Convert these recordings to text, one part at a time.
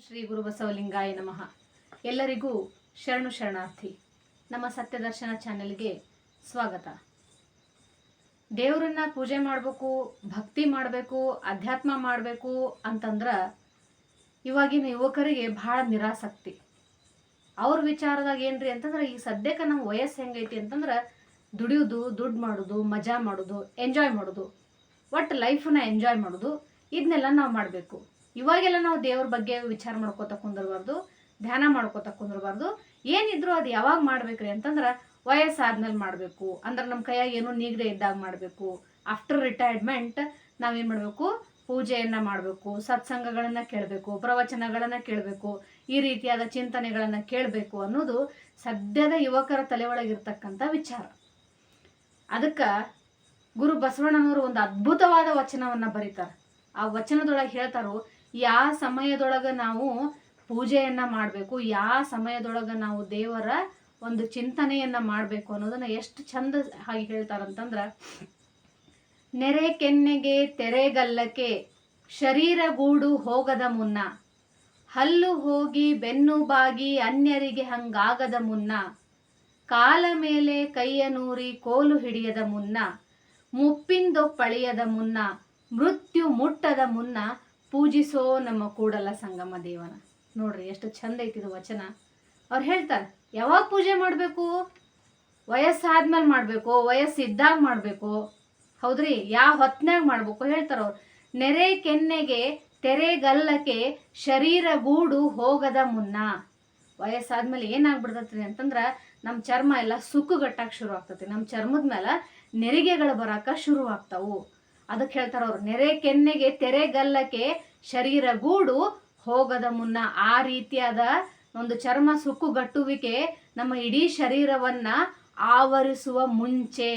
ಶ್ರೀ ಗುರು ಬಸವಲಿಂಗಾಯ ನಮಃ. ಎಲ್ಲರಿಗೂ ಶರಣು ಶರಣಾರ್ಥಿ. ನಮ್ಮ ಸತ್ಯದರ್ಶನ ಚಾನೆಲ್ಗೆ ಸ್ವಾಗತ. ದೇವರನ್ನ ಪೂಜೆ ಮಾಡಬೇಕು, ಭಕ್ತಿ ಮಾಡಬೇಕು, ಅಧ್ಯಾತ್ಮ ಮಾಡಬೇಕು ಅಂತಂದ್ರೆ ಇವಾಗಿನ ಯುವಕರಿಗೆ ಭಾಳ ನಿರಾಸಕ್ತಿ. ಅವ್ರ ವಿಚಾರದಾಗ ಏನ್ರಿ ಅಂತಂದ್ರೆ ಈ ಸದ್ಯಕ್ಕೆ ನಮ್ಮ ವಯಸ್ಸು ಹೆಂಗೈತಿ ಅಂತಂದ್ರೆ ದುಡಿಯೋದು, ದುಡ್ಡು ಮಾಡೋದು, ಮಜಾ ಮಾಡೋದು ಎಂಜಾಯ್ ಮಾಡೋದು. ಒಟ್ಟು ಲೈಫನ್ನ ಎಂಜಾಯ್ ಮಾಡೋದು ಇದನ್ನೆಲ್ಲ ನಾವು ಮಾಡಬೇಕು. ಇವಾಗೆಲ್ಲ ನಾವು ದೇವ್ರ ಬಗ್ಗೆ ವಿಚಾರ ಮಾಡ್ಕೋತ ಕುಂದಿರಬಾರ್ದು, ಧ್ಯಾನ ಮಾಡ್ಕೋತ ಕುಂದಿರಬಾರ್ದು. ಏನಿದ್ರು ಅದು ಯಾವಾಗ ಮಾಡ್ಬೇಕ್ರಿ ಅಂತಂದ್ರೆ ವಯಸ್ಸಾದ್ಮೇಲೆ ಮಾಡಬೇಕು. ಅಂದ್ರೆ ನಮ್ಮ ಕೈಯಾಗ ಏನು ನೀಗದೆ ಇದ್ದಾಗ ಮಾಡಬೇಕು. ಆಫ್ಟರ್ ರಿಟೈರ್ಮೆಂಟ್ ನಾವೇನು ಮಾಡಬೇಕು? ಪೂಜೆಯನ್ನು ಮಾಡಬೇಕು, ಸತ್ಸಂಗಗಳನ್ನು ಕೇಳಬೇಕು, ಪ್ರವಚನಗಳನ್ನು ಕೇಳಬೇಕು, ಈ ರೀತಿಯಾದ ಚಿಂತನೆಗಳನ್ನು ಕೇಳಬೇಕು ಅನ್ನೋದು ಸದ್ಯದ ಯುವಕರ ತಲೆ ಒಳಗಿರ್ತಕ್ಕಂಥ ವಿಚಾರ. ಅದಕ್ಕೆ ಗುರು ಬಸವಣ್ಣನವರು ಒಂದು ಅದ್ಭುತವಾದ ವಚನವನ್ನು ಬರೀತಾರೆ. ಆ ವಚನದೊಳಗೆ ಹೇಳ್ತಾರೋ ಯಾವ ಸಮಯದೊಳಗೆ ನಾವು ಪೂಜೆಯನ್ನ ಮಾಡಬೇಕು ಯಾವ ಸಮಯದೊಳಗೆ ನಾವು ದೇವರ ಒಂದು ಚಿಂತನೆಯನ್ನ ಮಾಡಬೇಕು ಅನ್ನೋದನ್ನ ಎಷ್ಟು ಚಂದ ಹಾಗೆ ಹೇಳ್ತಾರಂತಂದ್ರ, ನೆರೆ ಕೆನ್ನೆಗೆ ತೆರೆಗಲ್ಲಕ್ಕೆ ಶರೀರ ಗೂಡು ಹೋಗದ ಮುನ್ನ, ಹಲ್ಲು ಹೋಗಿ ಬೆನ್ನು ಬಾಗಿ ಅನ್ಯರಿಗೆ ಹಂಗಾಗದ ಮುನ್ನ, ಕಾಲ ಮೇಲೆ ಕೈಯ ನೂರಿ ಕೋಲು ಹಿಡಿಯದ ಮುನ್ನ, ಮುಪ್ಪಿಂದೊಪ್ಪಳಿಯದ ಮುನ್ನ, ಮೃತ್ಯು ಮುಟ್ಟದ ಮುನ್ನ ಪೂಜಿಸೋ ನಮ್ಮ ಕೂಡಲ ಸಂಗಮ ದೇವನ. ನೋಡ್ರಿ ಎಷ್ಟು ಚಂದ ಐತಿದು ವಚನ. ಅವ್ರು ಹೇಳ್ತಾರೆ, ಯಾವಾಗ ಪೂಜೆ ಮಾಡಬೇಕು? ವಯಸ್ಸಾದ್ಮೇಲೆ ಮಾಡಬೇಕು, ವಯಸ್ಸಿದ್ದಾಗ ಮಾಡಬೇಕು. ಹೌದ್ರಿ? ಯಾವ ಹೊತ್ನ್ಯಾಗ ಮಾಡಬೇಕು ಹೇಳ್ತಾರ ಅವ್ರು. ನೆರೆ ಕೆನ್ನೆಗೆ ತೆರೆಗಲ್ಲಕ್ಕೆ ಶರೀರ ಗೂಡು ಹೋಗದ ಮುನ್ನ. ವಯಸ್ಸಾದ್ಮೇಲೆ ಏನಾಗ್ಬಿಡ್ತೈತ್ರಿ ಅಂತಂದ್ರೆ ನಮ್ಮ ಚರ್ಮ ಎಲ್ಲ ಸುಕ್ಕುಗಟ್ಟಾಕ ಶುರು ಆಗ್ತತಿ ನಮ್ಮ ಚರ್ಮದ ಮೇಲೆ ನೆರಿಗೆಗಳು ಬರಾಕ ಶುರು ಆಗ್ತಾವು ಅದಕ್ಕೆ ಹೇಳ್ತಾರ ಅವ್ರು, ನೆರೆ ಕೆನ್ನೆಗೆ ತೆರೆಗಲ್ಲಕ್ಕೆ ಶರೀರ ಗೂಡು ಹೋಗದ ಮುನ್ನ ಆ ರೀತಿಯಾದ ಒಂದು ಚರ್ಮ ಸುಕ್ಕುಗಟ್ಟುವಿಕೆ ನಮ್ಮ ಇಡೀ ಶರೀರವನ್ನ ಆವರಿಸುವ ಮುಂಚೆ.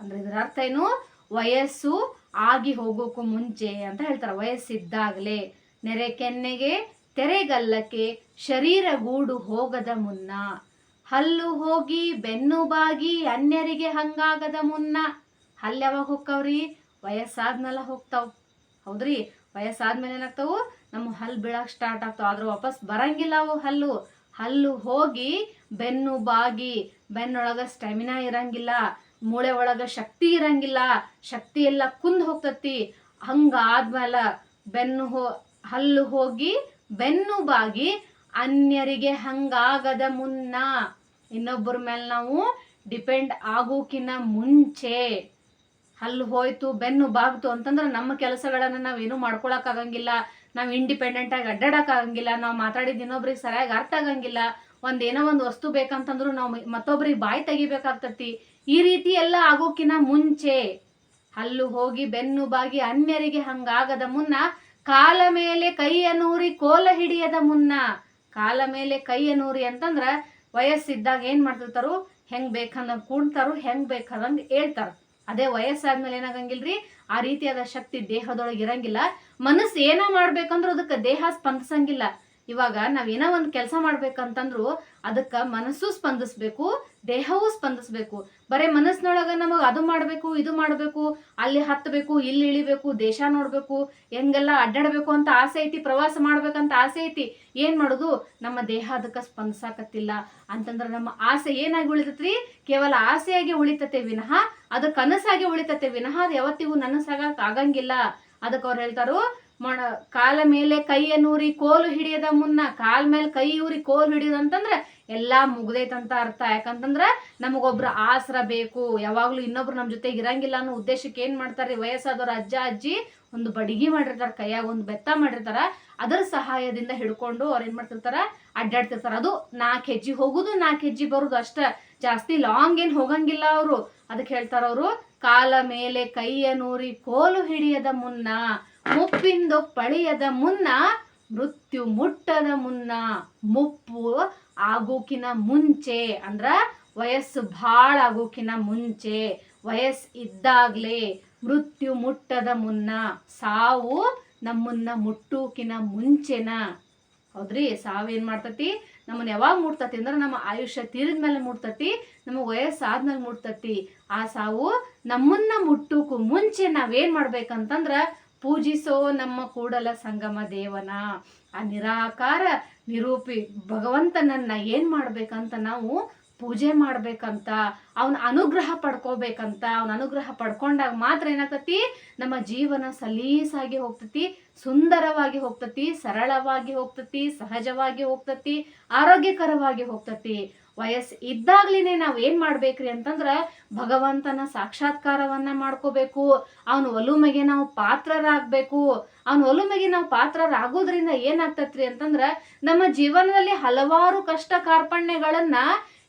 ಅಂದ್ರೆ ಇದರ ಅರ್ಥ ಏನು? ವಯಸ್ಸು ಆಗಿ ಹೋಗೋಕ್ಕೂ ಮುಂಚೆ ಅಂತ ಹೇಳ್ತಾರೆ, ವಯಸ್ಸಿದ್ದಾಗಲೇ. ನೆರೆ ಕೆನ್ನೆಗೆ ತೆರೆಗಲ್ಲಕ್ಕೆ ಶರೀರ ಗೂಡು ಹೋಗದ ಮುನ್ನ, ಹಲ್ಲು ಹೋಗಿ ಬೆನ್ನು ಬಾಗಿ ಅನ್ಯರಿಗೆ ಹಂಗಾಗದ ಮುನ್ನ. ಹಲ್ಲು ಹೋಗ್ತಾವ್ರಿ ವಯಸ್ಸಾದ್ಮೇಲೆ ಹೋಗ್ತಾವ್. ಹೌದ್ರಿ? ವಯಸ್ಸಾದ್ಮೇಲೆ ಏನಾಗ್ತಾವು ನಮ್ಮ ಹಲ್ಲು ಬೀಳಕ್ ಸ್ಟಾರ್ಟ್ ಆಗ್ತಾವ. ಆದ್ರೆ ವಾಪಸ್ ಬರಂಗಿಲ್ಲ ಅವು ಹಲ್ಲು. ಹಲ್ಲು ಹೋಗಿ ಬೆನ್ನು ಬಾಗಿ, ಬೆನ್ನೊಳಗೆ ಸ್ಟೆಮಿನಾ ಇರಂಗಿಲ್ಲ, ಮೂಳೆ ಒಳಗೆ ಶಕ್ತಿ ಇರಂಗಿಲ್ಲ, ಶಕ್ತಿ ಎಲ್ಲ ಕುಂದ್ ಹೋಗ್ತತಿ. ಹಂಗಾದ್ಮೇಲೆ ಬೆನ್ನು ಹೋ, ಹಲ್ಲು ಹೋಗಿ ಬೆನ್ನು ಬಾಗಿ ಅನ್ಯರಿಗೆ ಹಂಗಾಗದ ಮುನ್ನ ಇನ್ನೊಬ್ಬರ ಮೇಲೆ ನಾವು ಡಿಪೆಂಡ್ ಆಗೋಕಿನ್ನ ಮುಂಚೆ ಹಲ್ಲು ಹೋಯ್ತು, ಬೆನ್ನು ಬಾಗ್ತು ಅಂತಂದ್ರೆ ನಮ್ಮ ಕೆಲಸಗಳನ್ನ ನಾವೇನು ಮಾಡ್ಕೊಳಕ್ ಆಗಂಗಿಲ್ಲ. ನಾವು ಇಂಡಿಪೆಂಡೆಂಟ್ ಆಗಿ ಅಡ್ಡಾಡಕ್ ಆಗಂಗಿಲ್ಲ. ನಾವು ಮಾತಾಡಿದ ಇನ್ನೊಬ್ರಿಗೆ ಸರಿಯಾಗಿ ಅರ್ಥ ಆಗಂಗಿಲ್ಲ. ಒಂದ್ ಏನೋ ಒಂದು ವಸ್ತು ಬೇಕಂತಂದ್ರು ನಾವು ಮತ್ತೊಬ್ರಿಗೆ ಬಾಯಿ ತೆಗಿಬೇಕಾಗ್ತತಿ. ಈ ರೀತಿ ಎಲ್ಲ ಆಗೋಕಿನ ಮುಂಚೆ ಅಲ್ಲು ಹೋಗಿ, ಬೆನ್ನು ಬಾಗಿ ಅನ್ಯರಿಗೆ ಹಂಗಾಗದ ಮುನ್ನ ಕಾಲ ಮೇಲೆ ಕೈಯ ನೂರಿ, ಕೋಲ ಹಿಡಿಯದ ಮುನ್ನ ಕಾಲ ಮೇಲೆ ಕೈಯ ನೂರಿ ಅಂತಂದ್ರ ವಯಸ್ಸಿದ್ದಾಗ ಏನ್ ಮಾಡ್ತಿರ್ತಾರು? ಹೆಂಗ್ ಬೇಕಂದಂಗ ಕೂಡ್ತಾರು ಹೆಂಗ್ ಬೇಕಾದಂಗ ಹೇಳ್ತಾರ. ಅದೇ ವಯಸ್ಸಾದ್ಮೇಲೆ ಏನಾಗಂಗಿಲ್ರಿ? ಆ ರೀತಿಯಾದ ಶಕ್ತಿ ದೇಹದೊಳಗೆ ಇರಂಗಿಲ್ಲ. ಮನಸ್ಸು ಏನೋ ಮಾಡ್ಬೇಕಂದ್ರೆ ಅದಕ್ಕೆ ದೇಹ ಸ್ಪಂದಿಸಂಗಿಲ್ಲ. ಇವಾಗ ಏನೋ ಒಂದ್ ಕೆಲಸ ಮಾಡ್ಬೇಕಂತಂದ್ರು ಅದಕ್ಕೆ ಮನಸ್ಸು ಸ್ಪಂದಿಸ್ಬೇಕು, ದೇಹವೂ ಸ್ಪಂದಿಸ್ಬೇಕು. ಬರೇ ಮನಸ್ಸಿನೊಳಗ ನಮಗೆ ಅದು ಮಾಡಬೇಕು, ಇದು ಮಾಡಬೇಕು, ಅಲ್ಲಿ ಹತ್ತಬೇಕು ಇಲ್ಲಿ ಇಳಿಬೇಕು, ದೇಶ ನೋಡಬೇಕು, ಹೆಂಗೆಲ್ಲ ಅಡ್ಡಾಡಬೇಕು ಅಂತ ಆಸೆ ಐತಿ, ಪ್ರವಾಸ ಮಾಡ್ಬೇಕಂತ ಆಸೆ ಐತಿ. ಏನು ಮಾಡೋದು? ನಮ್ಮ ದೇಹ ಅದಕ್ಕೆ ಸ್ಪಂದಿಸಾಕತ್ತಿಲ್ಲ. ಅಂತಂದ್ರೆ ನಮ್ಮ ಆಸೆ ಏನಾಗಿ ಉಳಿತತ್ರಿ? ಕೇವಲ ಆಸೆಯಾಗಿ ಉಳಿತತೆ ವಿನಃ ಅದು ಕನಸಾಗಿ ಉಳಿತತೆ ವಿನಃ, ಅದು ಯಾವತ್ತಿಗೂ ನನಸಾಗಕ್ ಆಗಂಗಿಲ್ಲ. ಅದಕ್ಕೆ ಅವ್ರು ಹೇಳ್ತಾರು ಮಣ ಕಾಲ ಮೇಲೆ ಕೈಯ ನೂರಿ ಕೋಲು ಹಿಡಿಯದ ಮುನ್ನ, ಕಾಲ್ ಮೇಲೆ ಕೈ ಊರಿ ಕೋಲು ಹಿಡಿಯೋದು ಅಂತಂದ್ರೆ ಎಲ್ಲಾ ಮುಗ್ದೈತಂತ ಅರ್ಥ. ಯಾಕಂತಂದ್ರೆ ನಮಗೊಬ್ರು ಆಸರ ಬೇಕು. ಯಾವಾಗಲೂ ಇನ್ನೊಬ್ರು ನಮ್ಮ ಜೊತೆಗೆ ಇರಂಗಿಲ್ಲ ಅನ್ನೋ ಉದ್ದೇಶಕ್ಕೆ ಏನ್ ಮಾಡ್ತಾರ್ರಿ ವಯಸ್ಸಾದವ್ರ ಅಜ್ಜ, ಅಜ್ಜಿ ಒಂದು ಬಡಿಗೆ ಮಾಡಿರ್ತಾರ, ಕೈಯಾಗ ಒಂದು ಬೆತ್ತ ಮಾಡಿರ್ತಾರ. ಅದರ ಸಹಾಯದಿಂದ ಹಿಡ್ಕೊಂಡು ಅವ್ರು ಏನ್ ಮಾಡ್ತಿರ್ತಾರ? ಅಡ್ಡಾಡ್ತಿರ್ತಾರ. ಅದು ನಾಲ್ಕು ಹೆಜ್ಜಿ ಹೋಗುದು ನಾಲ್ಕು ಹೆಜ್ಜಿ ಬರುದು ಅಷ್ಟ. ಜಾಸ್ತಿ ಲಾಂಗ್ ಏನ್ ಹೋಗಂಗಿಲ್ಲ ಅವರು. ಅದಕ್ಕೆ ಹೇಳ್ತಾರ ಅವರು, ಕಾಲ ಮೇಲೆ ಕೈಯ ನೂರಿ ಕೋಲು ಹಿಡಿಯದ ಮುನ್ನ ಮುಪ್ಪಿಂದು ಪಳಿಯದ ಮುನ್ನ, ಮೃತ್ಯು ಮುಟ್ಟದ ಮುನ್ನ, ಮುಪ್ಪು ಆಗೋಕಿನ ಮುಂಚೆ, ಅಂದ್ರ ವಯಸ್ಸು ಭಾಳ ಆಗೋಕಿನ ಮುಂಚೆ, ವಯಸ್ಸು ಇದ್ದಾಗ್ಲೇ ಮೃತ್ಯು ಮುಟ್ಟದ ಮುನ್ನ, ಸಾವು ನಮ್ಮನ್ನ ಮುಟ್ಟೋಕಿನ ಮುಂಚೆನ. ಹೌದ್ರಿ? ಸಾವೇನ್ ಮಾಡ್ತತಿ? ನಮ್ಮನ್ನ ಯಾವಾಗ ಮುಟ್ತತಿ ಅಂದ್ರೆ ನಮ್ಮ ಆಯುಷ್ಯ ತೀರಿದ ಮೇಲೆ ಮುಟ್ತತಿ ನಮಗೆ ವಯಸ್ಸಾದ್ಮೇಲೆ ಮುಟ್ತತಿ. ಆ ಸಾವು ನಮ್ಮನ್ನ ಮುಟ್ಟೋಕು ಮುಂಚೆ ನಾವೇನ್ ಮಾಡ್ಬೇಕಂತಂದ್ರ ಪೂಜಿಸೋ ನಮ್ಮ ಕೂಡಲ ಸಂಗಮ ದೇವನ. ಆ ನಿರಾಕಾರ ನಿರೂಪಿ ಭಗವಂತನನ್ನ ಏನ್ ಮಾಡ್ಬೇಕಂತ ನಾವು ಪೂಜೆ ಮಾಡ್ಬೇಕಂತ, ಅವನ ಅನುಗ್ರಹ ಪಡ್ಕೋಬೇಕಂತ, ಅವನ ಅನುಗ್ರಹ ಪಡ್ಕೊಂಡಾಗ ಮಾತ್ರ ಏನಾಗ್ತತಿ? ನಮ್ಮ ಜೀವನ ಸಲೀಸಾಗಿ ಹೋಗ್ತತಿ, ಸುಂದರವಾಗಿ ಹೋಗ್ತತಿ, ಸರಳವಾಗಿ ಹೋಗ್ತತಿ, ಸಹಜವಾಗಿ ಹೋಗ್ತತಿ, ಆರೋಗ್ಯಕರವಾಗಿ ಹೋಗ್ತತಿ. ವಯಸ್ಸು ಇದ್ದಾಗ್ಲೇ ನಾವು ಏನು ಮಾಡ್ಬೇಕ್ರಿ ಅಂತಂದ್ರ ಭಗವಂತನ ಸಾಕ್ಷಾತ್ಕಾರವನ್ನ ಮಾಡ್ಕೋಬೇಕು. ಅವನ ಒಲುಮೆಗೆ ನಾವು ಪಾತ್ರರಾಗಬೇಕು. ಅವನ ಒಲುಮೆಗೆ ನಾವು ಪಾತ್ರರಾಗೋದ್ರಿಂದ ಏನಾಗ್ತತ್ರಿ ಅಂತಂದ್ರ ನಮ್ಮ ಜೀವನದಲ್ಲಿ ಹಲವಾರು ಕಷ್ಟ ಕಾರ್ಪಣ್ಯಗಳನ್ನ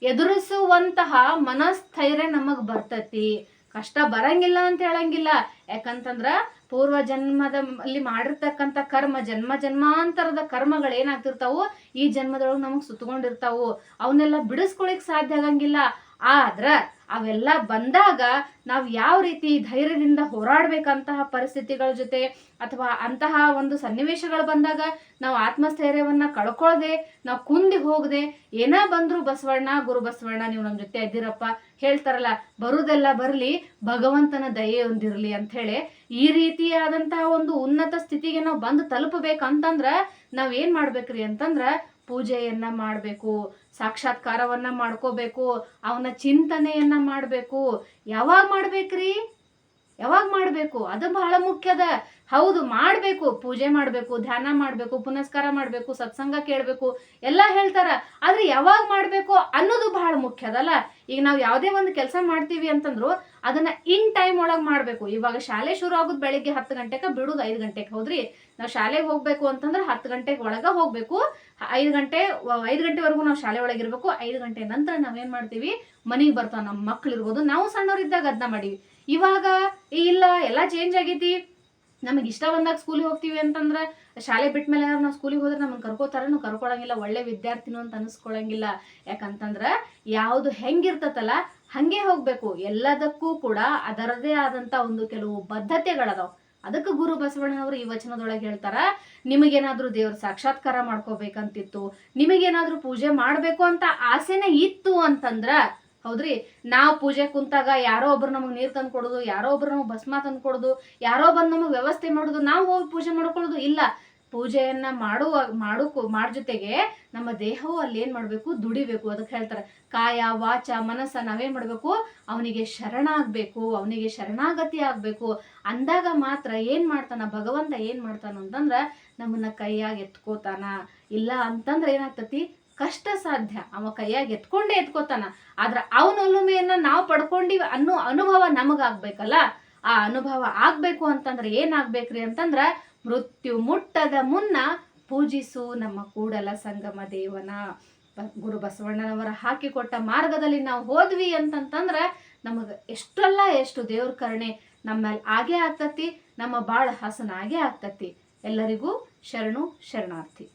ಎದುರಿಸುವಂತಹ ಮನಸ್ಥೈರ್ಯ ನಮಗ್ ಬರ್ತತಿ. ಕಷ್ಟ ಬರಂಗಿಲ್ಲ ಅಂತ ಹೇಳಂಗಿಲ್ಲ. ಯಾಕಂತಂದ್ರ ಪೂರ್ವ ಜನ್ಮದ ಅಲ್ಲಿ ಮಾಡಿರ್ತಕ್ಕಂಥ ಕರ್ಮ, ಜನ್ಮ, ಜನ್ಮಾಂತರದ ಕರ್ಮಗಳು ಏನಾಗ್ತಿರ್ತಾವು, ಈ ಜನ್ಮದೊಳಗೆ ನಮಗೆ ಸುತ್ತಕೊಂಡಿರ್ತಾವು ಅವನ್ನೆಲ್ಲ ಬಿಡಿಸ್ಕೊಳಿಕ್ ಸಾಧ್ಯ ಆಗಂಗಿಲ್ಲ. ಆದ್ರ ಅವೆಲ್ಲ ಬಂದಾಗ ನಾವು ಯಾವ ರೀತಿ ಧೈರ್ಯದಿಂದ ಹೋರಾಡಬೇಕಂತಹ ಪರಿಸ್ಥಿತಿಗಳ ಜೊತೆ ಅಥವಾ ಅಂತಹ ಒಂದು ಸನ್ನಿವೇಶಗಳು ಬಂದಾಗ ನಾವು ಆತ್ಮಸ್ಥೈರ್ಯವನ್ನ ಕಳ್ಕೊಳ್ದೆ, ನಾವು ಕುಂದಿ ಹೋಗದೆ, ಏನ ಬಂದರೂ ಬಸವಣ್ಣ, ಗುರು ಬಸವಣ್ಣ, ನೀವು ನಮ್ಮ ಜೊತೆ ಇದ್ದೀರಪ್ಪ ಹೇಳ್ತಾರಲ್ಲ, ಬರುದೆಲ್ಲ ಬರಲಿ, ಭಗವಂತನ ದಯೆ ಒಂದಿರಲಿ ಅಂತ ಹೇಳಿ ಈ ರೀತಿಯಾದಂತಹ ಒಂದು ಉನ್ನತ ಸ್ಥಿತಿಗೆ ನಾವು ಬಂದು ತಲುಪಬೇಕಂತಂದ್ರ ನಾವೇನ್ ಮಾಡ್ಬೇಕ್ರಿ ಅಂತಂದ್ರ ಪೂಜೆಯನ್ನ ಮಾಡಬೇಕು ಸಾಕ್ಷಾತ್ಕಾರವನ್ನ ಮಾಡ್ಕೋಬೇಕು ಅವನ ಚಿಂತನೆಯನ್ನ ಮಾಡಬೇಕು. ಯಾವಾಗ ಮಾಡ್ಬೇಕ್ರಿ? ಯಾವಾಗ ಮಾಡಬೇಕು? ಅದು ಬಹಳ ಮುಖ್ಯದ. ಹೌದು, ಮಾಡಬೇಕು. ಪೂಜೆ ಮಾಡಬೇಕು, ಧ್ಯಾನ ಮಾಡಬೇಕು, ಪುನಸ್ಕಾರ ಮಾಡಬೇಕು, ಸತ್ಸಂಗ ಕೇಳಬೇಕು, ಎಲ್ಲ ಹೇಳ್ತಾರ. ಆದ್ರೆ ಯಾವಾಗ ಮಾಡಬೇಕು ಅನ್ನೋದು ಬಹಳ ಮುಖ್ಯದಲ್ಲ. ಈಗ ನಾವು ಯಾವುದೇ ಒಂದು ಕೆಲಸ ಮಾಡ್ತೀವಿ ಅಂತಂದ್ರು ಅದನ್ನ ಇನ್ ಟೈಮ್ ಒಳಗೆ ಮಾಡಬೇಕು. ಇವಾಗ ಶಾಲೆ ಶುರು ಆಗೋದು ಬೆಳಿಗ್ಗೆ ಹತ್ತು ಗಂಟೆಗೆ ಬಿಡುದು ಐದು ಗಂಟೆಗೆ ಹೌದ್ರಿ? ನಾವು ಶಾಲೆಗೆ ಹೋಗ್ಬೇಕು ಅಂತಂದ್ರೆ ಹತ್ತು ಗಂಟೆಗೆ ಒಳಗ ಹೋಗ್ಬೇಕು. ಐದು ಗಂಟೆ, ಐದು ಗಂಟೆವರೆಗೂ ನಾವು ಶಾಲೆ ಒಳಗೆ ಇರಬೇಕು. ಐದು ಗಂಟೆ ನಂತರ ನಾವೇನ್ ಮಾಡ್ತೀವಿ? ಮನೆಗೆ ಬರ್ತಾವ. ನಮ್ಮ ಮಕ್ಳು ಇರ್ಬೋದು ನಾವು ಸಣ್ಣವರಿದ್ದಾಗ ಅದನ್ನ ಮಾಡೀವಿ. ಇವಾಗ ಇಲ್ಲ, ಎಲ್ಲ ಚೇಂಜ್ ಆಗೈತಿ. ನಮಗೆ ಇಷ್ಟ ಬಂದಾಗ ಸ್ಕೂಲಿಗೆ ಹೋಗ್ತೀವಿ ಅಂತಂದ್ರೆ ಶಾಲೆ ಬಿಟ್ಟ ಮೇಲೆ ನಾವು ಸ್ಕೂಲಿಗೆ ಹೋದ್ರೆ ನಮ್ಗೆ ಕರ್ಕೋತಾರ, ನಾವು ಕರ್ಕೊಳಂಗಿಲ್ಲ, ಒಳ್ಳೆ ವಿದ್ಯಾರ್ಥಿನೂ ಅಂತ ಅನಿಸ್ಕೊಳಂಗಿಲ್ಲ. ಯಾಕಂತಂದ್ರೆ ಯಾವುದು ಹೆಂಗಿರ್ತತಲ್ಲ, ಹಂಗೆ ಹೋಗಬೇಕು. ಎಲ್ಲದಕ್ಕೂ ಕೂಡ ಅದರದೇ ಆದಂತ ಒಂದು ಕೆಲವು ಬದ್ಧತೆಗಳದಾವ್. ಅದಕ್ಕೆ ಗುರು ಬಸವಣ್ಣನವರು ಈ ವಚನದೊಳಗೆ ಹೇಳ್ತಾರ, ನಿಮಗೇನಾದ್ರೂ ದೇವ್ರ ಸಾಕ್ಷಾತ್ಕಾರ ಮಾಡ್ಕೋಬೇಕಂತಿತ್ತು, ನಿಮಗೇನಾದ್ರೂ ಪೂಜೆ ಮಾಡಬೇಕು ಅಂತ ಆಸೆನೇ ಇತ್ತು ಅಂತಂದ್ರ ಹೌದ್ರಿ? ನಾವು ಪೂಜೆ ಕುಂತಾಗ ಯಾರೋ ಒಬ್ರು ನಮಗೆ ನೀರು ತಂದು ಕೊಡೋದು, ಯಾರೋ ಒಬ್ರು ನಮಗೆ ಭಸ್ಮ ತಂದು ಕೊಡೋದು, ಯಾರೋ ಬಂದು ನಮಗೆ ವ್ಯವಸ್ಥೆ ಮಾಡೋದು, ನಾವು ಹೋಗಿ ಪೂಜೆ ಮಾಡ್ಕೊಳ್ಳೋದು ಇಲ್ಲ. ಪೂಜೆಯನ್ನ ಮಾಡುವ ಮಾಡು ಮಾಡ ಜೊತೆಗೆ ನಮ್ಮ ದೇಹವು ಅಲ್ಲಿ ಏನ್ ಮಾಡ್ಬೇಕು? ದುಡಿಬೇಕು ಅದಕ್ಕೆ ಹೇಳ್ತಾರೆ. ಕಾಯ, ವಾಚ, ಮನಸ್ಸ ನಾವೇನ್ ಮಾಡ್ಬೇಕು? ಅವನಿಗೆ ಶರಣಾಗ್ಬೇಕು, ಅವನಿಗೆ ಶರಣಾಗತಿ ಆಗ್ಬೇಕು. ಅಂದಾಗ ಮಾತ್ರ ಏನ್ ಮಾಡ್ತಾನ, ಭಗವಂತ ಏನ್ ಮಾಡ್ತಾನ ಅಂತಂದ್ರ ನಮ್ಮನ್ನ ಕೈಯಾಗಿ ಎತ್ಕೋತಾನ. ಇಲ್ಲ ಅಂತಂದ್ರೆ ಏನಾಗ್ತತಿ? ಕಷ್ಟ ಸಾಧ್ಯ ಅವ ಕೈಯಾಗ ಎತ್ಕೊಂಡೇ ಎತ್ಕೋತಾನ. ಆದ್ರೆ ಅವನ ಒಲುಮೆಯನ್ನ ನಾವು ಪಡ್ಕೊಂಡಿವಿ ಅನ್ನೋ ಅನುಭವ ನಮಗಾಗ್ಬೇಕಲ್ಲ? ಆ ಅನುಭವ ಆಗ್ಬೇಕು ಅಂತಂದ್ರೆ ಏನಾಗ್ಬೇಕ್ರಿ ಅಂತಂದ್ರ ಮೃತ್ಯು ಮುಟ್ಟದ ಮುನ್ನ ಪೂಜಿಸು ನಮ್ಮ ಕೂಡಲ ಸಂಗಮ ದೇವನ. ಗುರು ಬಸವಣ್ಣನವರ ಹಾಕಿಕೊಟ್ಟ ಮಾರ್ಗದಲ್ಲಿ ನಾವು ಹೋದ್ವಿ ಅಂತಂತಂದ್ರೆ ನಮಗೆ ಎಷ್ಟಲ್ಲ ಎಷ್ಟು ದೇವ್ರ ಕರುಣೆ ನಮ್ಮಲ್ಲಿ ಆಗೇ ಆಗ್ತತಿ, ನಮ್ಮ ಬಾಳ ಹಸನಾಗೇ ಆಗ್ತತಿ. ಎಲ್ಲರಿಗೂ ಶರಣು ಶರಣಾರ್ಥಿ.